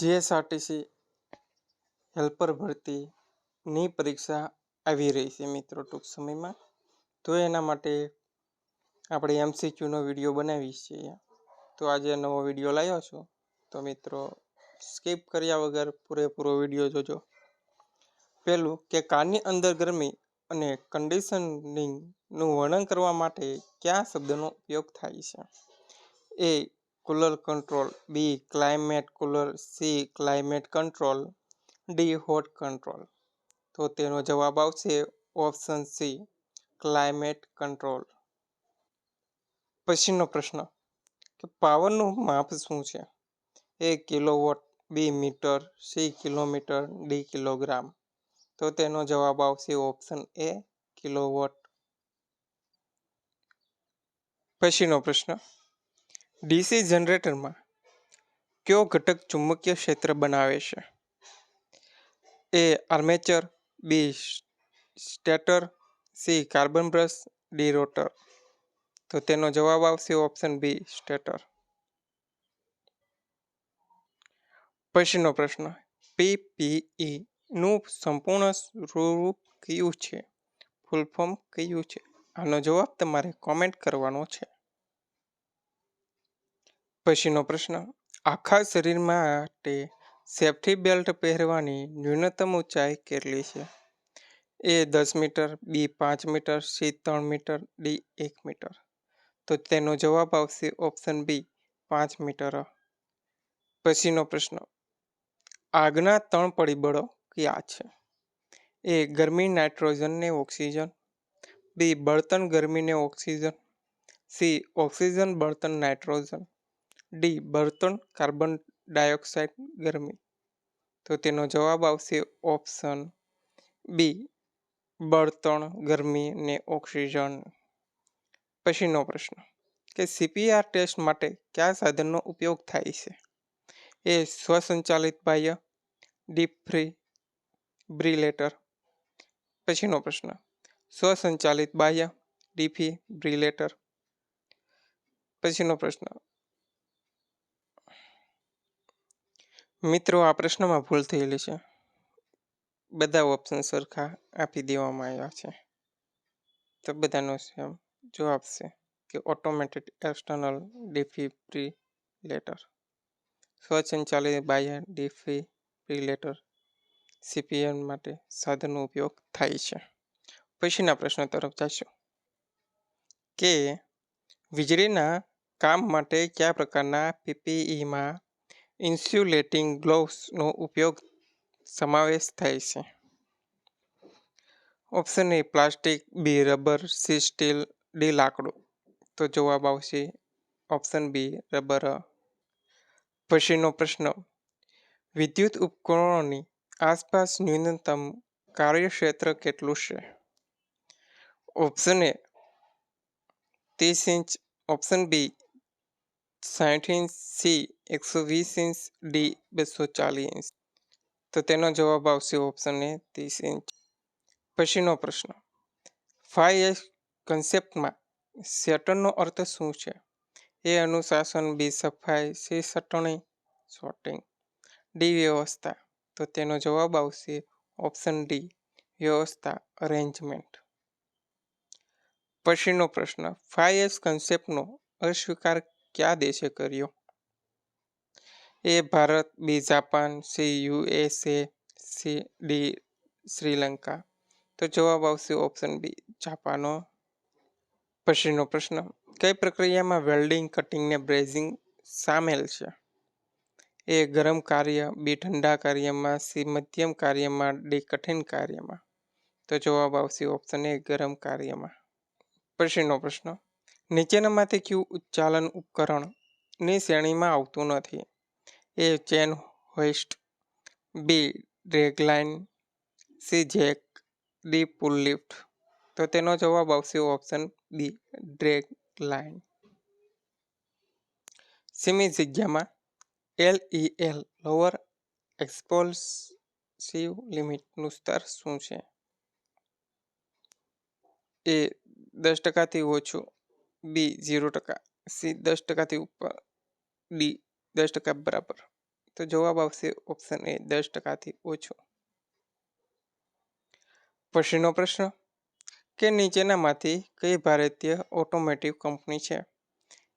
GSRTC helper ભરતીની પરીક્ષા આવી રહી છે મિત્રો ટૂંક સમયમાં. તો એના માટે આપણે એમસીક્યુનો વીડિયો બનાવી છીએ તો આજે નવો વીડિયો લાવ્યો છું. તો મિત્રો, સ્કીપ કર્યા વગર પૂરેપૂરો વીડિયો જોજો. પહેલું કે કારની અંદર ગરમી અને કન્ડિશનિંગનું વર્ણન કરવા માટે કયા શબ્દનો ઉપયોગ થાય છે? A cooler control B climate cooler C climate control D hot control તો તેનો જવાબ આવશે ઓપ્શન સી ક્લાઇમેટ કંટ્રોલ પછીનો પ્રશ્ન કે પાવરનું માપ શું છે A kilowatt B metre C kilometre D kilogram તો તેનો જવાબ આવશે ઓપ્શન એ કિલોવોટ પછીનો પ્રશ્ન ડીસી જનરેટરમાં કયો ઘટક ચુંબકીય ક્ષેત્ર બનાવે છે? A armature, B stator, C carbon brush, D rotor. તો તેનો જવાબ આવશે ઓપ્શન બી, સ્ટેટર. પછીનો પ્રશ્ન, પીપીઈ નું સંપૂર્ણ સ્વરૂપ કયું છે? ફૂલ ફોર્મ કયું છે? આનો જવાબ તમારે કોમેન્ટ કરવાનો છે. પછીનો પ્રશ્ન. આખા શરીર માટે સેફ્ટી બેલ્ટ પહેરવાની ન્યૂનતમ ઊંચાઈ કેટલી છે? એ દસ મીટર, બી પાંચ મીટર, સી ત્રણ મીટર, ડી એક મીટર. તો તેનો જવાબ આવશે ઓપ્શન બી પાંચ મીટર. પછીનો પ્રશ્ન. આગના ત્રણ પરિબળો કયા છે? એ ગરમી નાઇટ્રોજનને ઓક્સિજન. બી બળતણ ગરમીને ઓક્સિજન. સી ઓક્સિજન બળતણ નાઇટ્રોજન. ડી બળતણ કાર્બન ડાયોક્સાઇડ ગરમી. તો તેનો જવાબ આવશે ઓપ્શન બી બળતણ ગરમી ને ઓક્સિજન. પછીનો પ્રશ્ન, કે સીપીઆર ટેસ્ટ માટે કયા સાધનનો ઉપયોગ થાય છે? એ, સ્વસંચાલિત બાહ્ય, ડીપ ફ્રી, બ્રિલેટર. પછીનો પ્રશ્ન, સ્વસંચાલિત બાહ્ય ડીફી બ્રિલેટર. પછીનો પ્રશ્ન મિત્રો, આ પ્રશ્નમાં ભૂલ થયેલી છે. બધા ઓપ્શન સરખા આપી દેવામાં આવ્યા છે. તો બધાનો સેમ જવાબ છે કે ઓટોમેટેડ એક્સટર્નલ ડિફિબ્રિલેટર સ્વસંચાલિત બાહ્ય ડિફિબ્રિલેટર સીપીએમ માટે સાધનનો ઉપયોગ થાય છે. પછીના પ્રશ્ન તરફ જઈશું કે વીજળીના કામ માટે કયા પ્રકારના પીપીઈમાં ઇન્સ્યુલેટિંગ ગ્લોવ્સનો ઉપયોગ સમાવેશ થાય છે. Option A plastic B rubber C steel D લાકડું. તો જવાબ આવશે ઓપ્શન બી રબર. પછીનો પ્રશ્ન, વિદ્યુત ઉપકરણોની આસપાસ ન્યૂનતમ કાર્યક્ષેત્ર કેટલું છે? ઓપ્શન એ ત્રીસ ઇંચ. ઓપ્શન બી સાઠ ઇંચ. સી એકસો વીસ ઇંચ ડી બસો ચાલીસ ઇંચ તો તેનો જવાબ આવશે ઓપ્શન એ ત્રીસ ઇંચ પછીનો પ્રશ્ન ફાઈવ એસ કન્સેપ્ટમાં સેટરનો અર્થ શું છે એ અનુશાસન બી સફાઈ સી સટણી શોર્ટિંગ ડી વ્યવસ્થા તો તેનો જવાબ આવશે ઓપ્શન ડી વ્યવસ્થા અરેન્જમેન્ટ પછીનો પ્રશ્ન ફાઈવ એસ કન્સેપ્ટનો અસ્વીકાર કયા દેશે કર્યો A Bharat, B Japan, C USA C D Sri Lanka. તો જવાબ આવશે ઓપ્શન બી જાપાનો પછીનો પ્રશ્ન, કઈ પ્રક્રિયામાં વેલ્ડિંગ, કટિંગ ને બ્રેઝિંગ સામેલ છે? એ ગરમ કાર્ય, બી ઠંડા કાર્યમાં, સી મધ્યમ કાર્યમાં, ડી કઠિન કાર્યમાં. તો જવાબ આવશે ઓપ્શન એ ગરમ કાર્યમાં. પછીનો પ્રશ્ન, નીચેનામાંથી કયું ઉચ્ચાલન ઉપકરણની શ્રેણીમાં આવતું નથી? A chain hoist, B dragline C jack, D pull lift. તો તેનો જવાબ આવશે ઓપ્શન બી ડ્રેગ લાઇન સીમી જગ્યામાં L E L, lower explosive લિમિટનું સ્તર શું છે? એ દસ ટકાથી ઓછું, બી ઝીરો ટકા, સી દસ ટકાથી ઉપર, ડી દસ ટકા બરાબર. તો જવાબ આવશે ઓપ્શન એ દસ ટકાથી ઓછો. પછીનો પ્રશ્ન, કે નીચેનામાંથી કઈ ભારતીય ઓટોમેટિવ કંપની છે?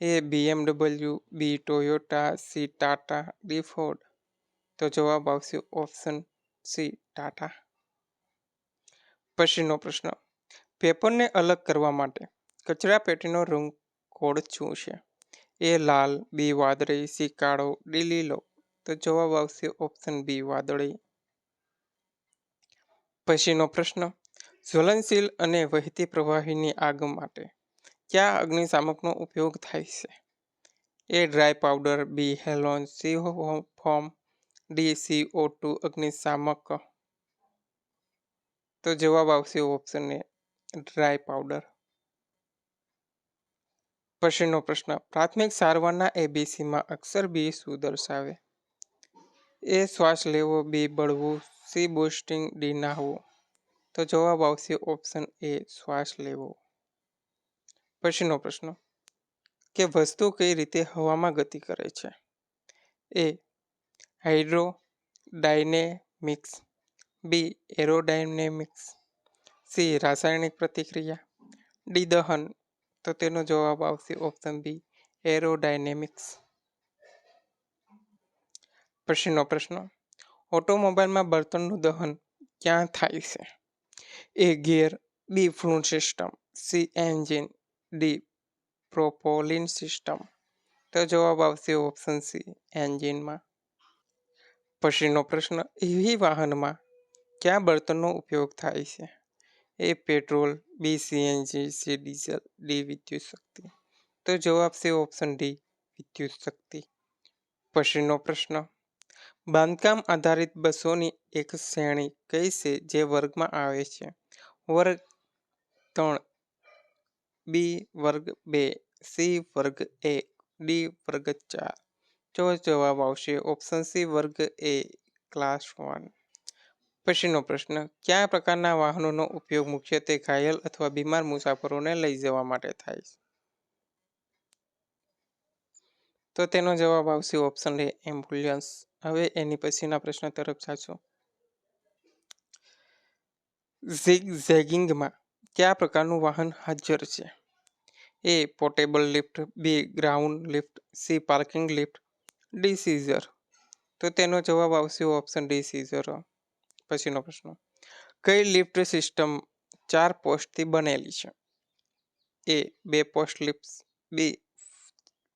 A BMW B Toyota C Tata D Ford તો જવાબ આવશે ઓપ્શન સી ટાટા પછીનો પ્રશ્ન પેપરને અલગ કરવા માટે કચરા પેટીનો રંગ કોડ શું છે? એ લાલ, બી વાદળી, સી કાળો, ડી લીલો. તો જવાબ આવશે ઓપ્શન બી વાદળી. પછીનો પ્રશ્ન, જ્વલનશીલ અને વહેતી પ્રવાહીની આગ માટે કયા અગ્નિશામકનો ઉપયોગ થાય છે? A dry powder, B halon, C foam, D C O two અગ્નિશામક. તો જવાબ આવશે ઓપ્શન એ ડ્રાય પાવડર. પછીનો પ્રશ્ન. પ્રાથમિક સારવારના એબીસીમાં અક્ષર બી શું દર્શાવે એ શ્વાસ લેવો. બી બળવું. સી બુસ્ટિંગ ડી નાહવું. તો જવાબ આવશે ઓપ્શન એ શ્વાસ લેવો. પછીનો પ્રશ્ન. કે વસ્તુ કઈ રીતે હવામાં ગતિ કરે છે? A hydrodynamics B aerodynamics C રાસાયણિક પ્રતિક્રિયા. ડી દહન. તો તેનો જવાબ આવશે ઓપ્શન બી એરોડાયનેમિક્સ પછીનો પ્રશ્ન, ઓટોમોબાઈલમાં બળતણનું દહન ક્યાં થાય છે? A gear B fuel system, C engine, D propulsion system. તો જવાબ આવશે ઓપ્શન સી એન્જિનમાં. પછીનો પ્રશ્ન, એવી વાહનમાં કયા બળતણનો ઉપયોગ થાય છે? A petrol, B CNG C diesel, D વિદ્યુત શક્તિ. તો જવાબ છે ઓપ્શન ડી, વિદ્યુત શક્તિ. પછીનો પ્રશ્ન. બાંધકામ આધારિત બસોની એક શ્રેણી કઈ છે જે વર્ગમાં આવે છે? વર્ગ ત્રણ, બી વર્ગ બે, સી વર્ગ એક, ડી વર્ગ ચાર. જો જવાબ આવશે ઓપ્શન સી વર્ગ એ, ક્લાસ વન. પછીનો પ્રશ્ન, કયા પ્રકારના વાહનોનો ઉપયોગ મુખ્યત્વે ઘાયલ અથવા બીમાર મુસાફરોને લઈ જવા માટે થાય છે? તો તેનો જવાબ આવશે ઓપ્શન એ એમ્બ્યુલન્સ હવે એની પછીના પ્રશ્ન તરફ સાચો ઝિગ ઝેગિંગમાં કયા પ્રકારનું વાહન હાજર છે? A portable lift B ground lift C parking lift D scissor તો તેનો જવાબ આવશે ઓપ્શન ડી સીઝર પછીનો પ્રશ્ન. કઈ લિફ્ટ સિસ્ટમ ચાર પોસ્ટથી બનેલી છે? એ, બે post lift, B,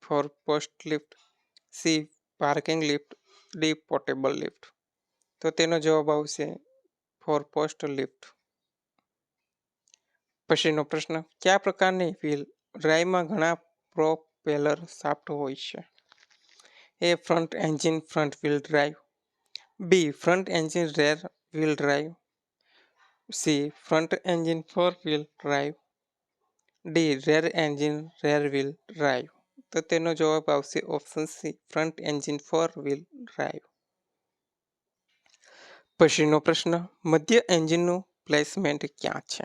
four post lift, C, parking lift, D, portable lift. તો તેનો જવાબ આવશે ફોર પોસ્ટ લિફ્ટ. પછીનો પ્રશ્ન, કયા પ્રકારની વ્હીલ ડ્રાઈવમાં ઘણા પ્રોપેલર શાફ્ટ હોય છે? A, front engine, front wheel drive. B, front engine, rear wheel drive C front engine four wheel drive D rear engine rear wheel drive. તો તેનો જવાબ આવશે option C front engine four wheel drive પછીનો પ્રશ્ન, મધ્ય એન્જિનનું placement ક્યાં છે?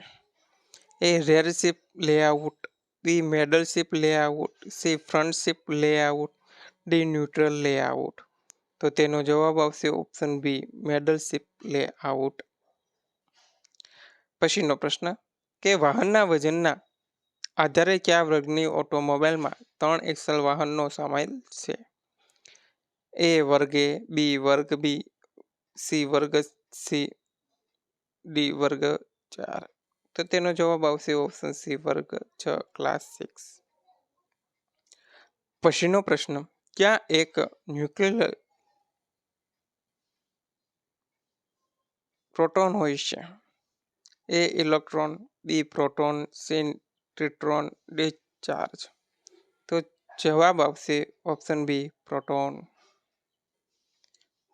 A rear ship layout B medal ship layout C front ship layout D neutral layout તો તેનો જવાબ આવશે ઓપ્શન બી મેડલશીપ લે લેઆઉટ પછીનો પ્રશ્ન, કે વાહનના વજનના આધારે કયા વર્ગની ઓટોમોબાઈલમાં ત્રણ એક્સલ વાહનનો સામેલ છે? એ વર્ગે બી વર્ગ બી સી વર્ગ સી ડી વર્ગ ચાર. તો તેનો જવાબ આવશે ઓપ્શન સી વર્ગ છ ક્લાસ સિક્સ પછીનો પ્રશ્ન, ક્યાં એક ન્યુક્લિયર પ્રોટોન હોય છે. A electron, B proton, C triton, D charge. તો જવાબ આવશે ઓપ્શન બી પ્રોટોન.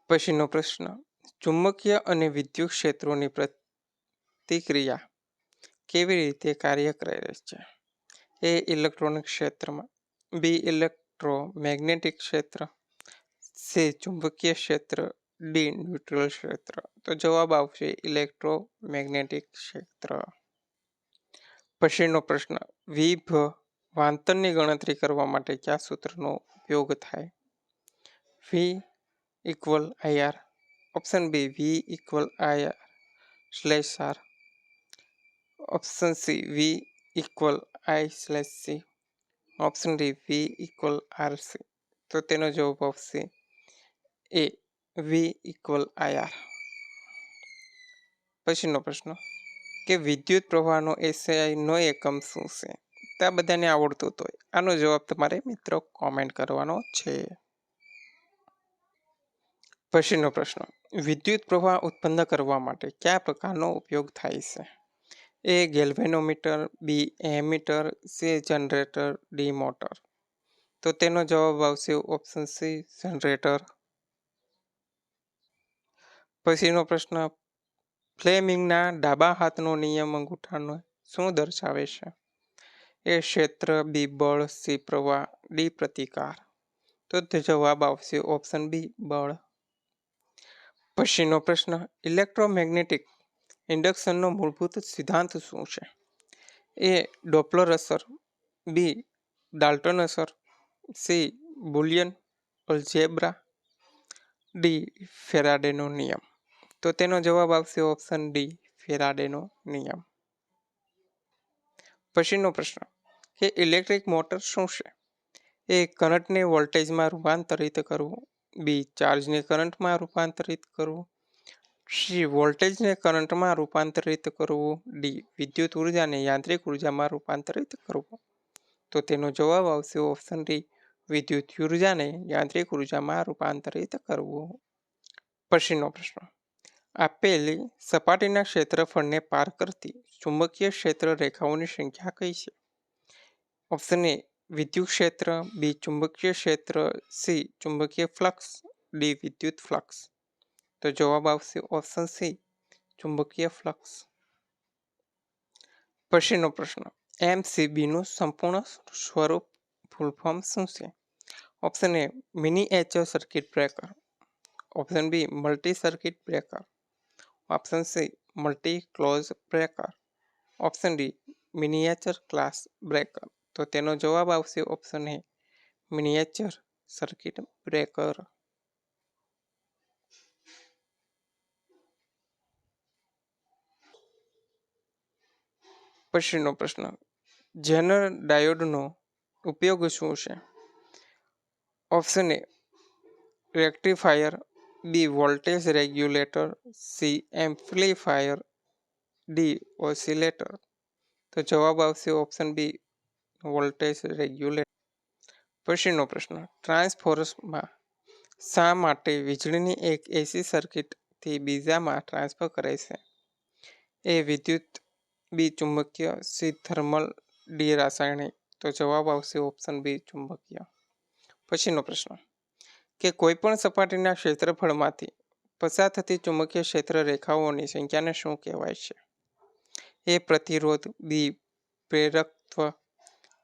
પછીનો પ્રશ્ન. ચુંબકીય અને વિદ્યુત ક્ષેત્રોની પ્રતિક્રિયા કેવી રીતે કાર્ય કરે છે? એ ઇલેક્ટ્રોનિક ક્ષેત્રમાં, બી ઇલેક્ટ્રોમેગ્નેટિક ક્ષેત્ર, સી ચુંબકીય ક્ષેત્ર ડી ન્યુટ્રલ ક્ષેત્ર. તો જવાબ આવશે ઇલેક્ટ્રોમેગ્નેટિક ક્ષેત્ર. પછીનો પ્રશ્ન, વિભ વાંતરની ગણતરી કરવા માટે કયા સૂત્રનો ઉપયોગ થાય? V equal IR option B V equal IR slash R option C V equal I slash C option D V equal R C તો તેનો જવાબ આવશે એ વી ઇક્વલ આઈઆર પછીનો પ્રશ્ન, કે વિદ્યુત પ્રવાહનો એસઆઈનો એકમ શું છે? તે બધાને આવડતું હોય. આનો જવાબ તમારે મિત્રો કોમેન્ટ કરવાનો છે. પછીનો પ્રશ્ન, વિદ્યુત પ્રવાહ ઉત્પન્ન કરવા માટે કયા પ્રકારનો ઉપયોગ થાય છે? A galvanometer B ammeter C generator D motor તો તેનો જવાબ આવશે ઓપ્શન સી જનરેટર પછીનો પ્રશ્ન, ફ્લેમિંગના ડાબા હાથનો નિયમ અંગૂઠાનો શું દર્શાવે છે? એ ક્ષેત્ર, બી બળ, સી પ્રવાહ, ડી પ્રતિકાર. તો તે જવાબ આવશે ઓપ્શન બી, બળ. પછીનો પ્રશ્ન, ઇલેક્ટ્રોમેગ્નેટિક ઇન્ડક્શનનો મૂળભૂત સિદ્ધાંત શું છે? એ ડોપ્લર અસર, બી ડાલ્ટન અસર, સી બુલિયન અલ્જેબ્રા, ડી ફેરાડેનો નિયમ. તો તેનો જવાબ આવશે ઓપ્શન ડી ફેરાડેનો નિયમ. પછીનો પ્રશ્ન, કે ઇલેક્ટ્રિક મોટર શું છે? એ કરંટને વોલ્ટેજમાં રૂપાંતરિત કરવું બી ચાર્જને કરંટમાં રૂપાંતરિત કરવું સી વોલ્ટેજને કરંટમાં રૂપાંતરિત કરવું ડી વિદ્યુત ઉર્જાને યાંત્રિક ઉર્જામાં રૂપાંતરિત કરવું. તો તેનો જવાબ આવશે ઓપ્શન ડી વિદ્યુત ઉર્જાને યાંત્રિક ઉર્જામાં રૂપાંતરિત કરવું. પછીનો પ્રશ્ન આપેલી સપાટીના ક્ષેત્રફળને પાર કરતી ચુંબકીય ક્ષેત્ર રેખાઓની સંખ્યા કઈ છે? ઓપ્શન એ વિદ્યુત ક્ષેત્ર બી ચુંબકીય ક્ષેત્ર. સી ચુંબકીય ફ્લક્સ ડી વિદ્યુત ફ્લક્સ તો જવાબ આવશે ઓપ્શન સી ચુંબકીય ફ્લક્સ પછીનો પ્રશ્ન એમસીબીનું સંપૂર્ણ સ્વરૂપ ફૂલ ફોર્મ શું છે? Option A miniature circuit breaker option B multi circuit breaker option C multi close breaker option D miniature class breaker તો તેનો જવાબ આવશે option A miniature circuit breaker પછીનો પ્રશ્ન જેનર ડાયોડનો ઉપયોગ શું છે? Option A rectifier B Voltage regulator C Amplifier D oscillator તો જવાબ આવશે ઓપ્શન બી વોલ્ટેજ રેગ્યુલેટર પછીનો પ્રશ્ન, ટ્રાન્સફોર્મરમાં શા માટે વીજળીની એક એસી સર્કિટથી બીજામાં ટ્રાન્સફર કરે છે? એ વિદ્યુત બી ચુંબકીય સી થર્મલ ડી રાસાયણિક. તો જવાબ આવશે ઓપ્શન બી ચુંબકીય. પછીનો પ્રશ્ન કે કોઈપણ સપાટીના ક્ષેત્રફળમાંથી પસાર થતી ચુંબકીય ક્ષેત્ર રેખાઓની સંખ્યાને શું કહેવાય છે? એ પ્રતિરોધ, બી, પ્રેરકત્વ,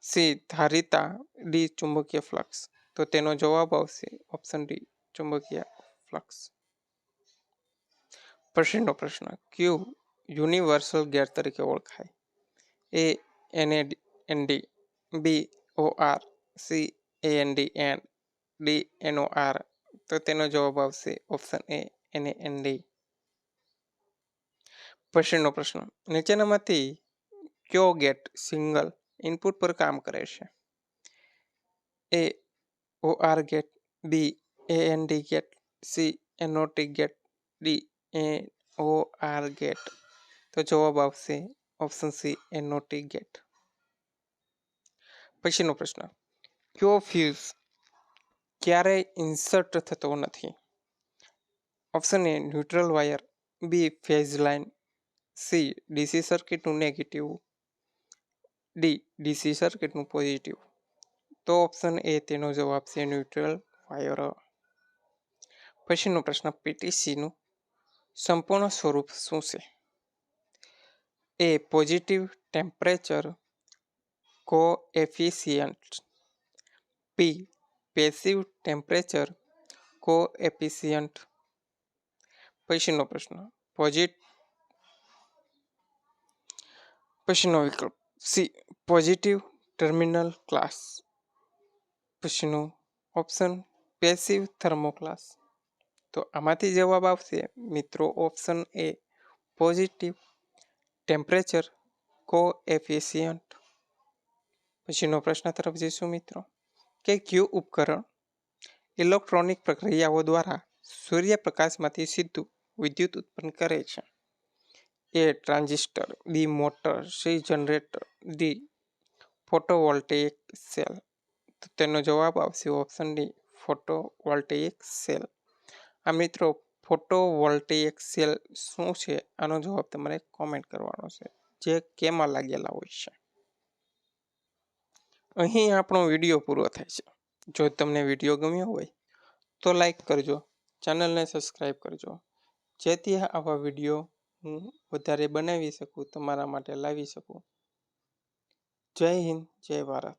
સી, ધારિતા, ડી, ચુંબકીય ફ્લક્સ. તો તેનો જવાબ આવશે ઓપ્શન ડી, ચુંબકીય ફ્લક્સ. પછીનો પ્રશ્ન, ક્યુ યુનિવર્સલ ગેર તરીકે ઓળખાય? A, N A N, D, B, O, R, C, A, N, D, N D N O R. તો તેનો જવાબ આવશે option A N N D પછીનો પ્રશ્ન. નીચેનામાંથી કયો ગેટ સિંગલ ઇનપુટ પર કામ કરે છે? A O R gate B A N D gate C N O T gate D A O R gate તો જવાબ આવશે ઓપ્શન સી એનઓટી ગેટ પછીનો પ્રશ્ન. કયો ફ્યુઝ ક્યારેય ઇન્સર્ટ થતો નથી. Option A neutral wire B phase line C DC સર્કિટનું નેગેટિવ ડી ડીસી સર્કિટનું પોઝિટિવ તો ઓપ્શન એ તેનો જવાબ છે ન્યુટ્રલ વાયર પછીનો પ્રશ્ન પીટીસીનું સંપૂર્ણ સ્વરૂપ શું છે? A positive temperature coefficient P passive temperature coefficient પછીનો પ્રશ્ન. પોઝિટ પછીનો વિકલ્પ. સી પોઝિટિવ ટર્મિનલ ક્લાસ પછીનો ઓપ્શન પેસિવ થર્મોક્લાસ તો આમાંથી જવાબ આવશે, મિત્રો option A positive temperature coefficient પછીનો પ્રશ્ન તરફ જઈશું, મિત્રો. કે કયું ઉપકરણ? ઇલેક્ટ્રોનિક પ્રક્રિયાઓ દ્વારા સૂર્યપ્રકાશમાંથી સીધું વિદ્યુત ઉત્પન્ન કરે છે. A transistor B motor, C generator, D photovoltaic cell. તો તેનો જવાબ આવશે ઓપ્શન ડી, ફોટોવોલ્ટેઇક સેલ. આ મિત્રો, ફોટોવોલ્ટેઇક સેલ શું છે? આનો જવાબ તમારે કોમેન્ટ કરવાનો છે, જે કેમાં લાગેલા હોય છે. અહીં આપણો વીડિયો પૂરો થાય છે. જો તમને વીડિયો ગમ્યો હોય, તો લાઈક કરજો. ચેનલને સબસ્ક્રાઈબ કરજો. જેથી આવા વીડિયો હું વધારે બનાવી શકું, તમારા માટે લાવી શકું. જય હિન્દ, જય ભારત.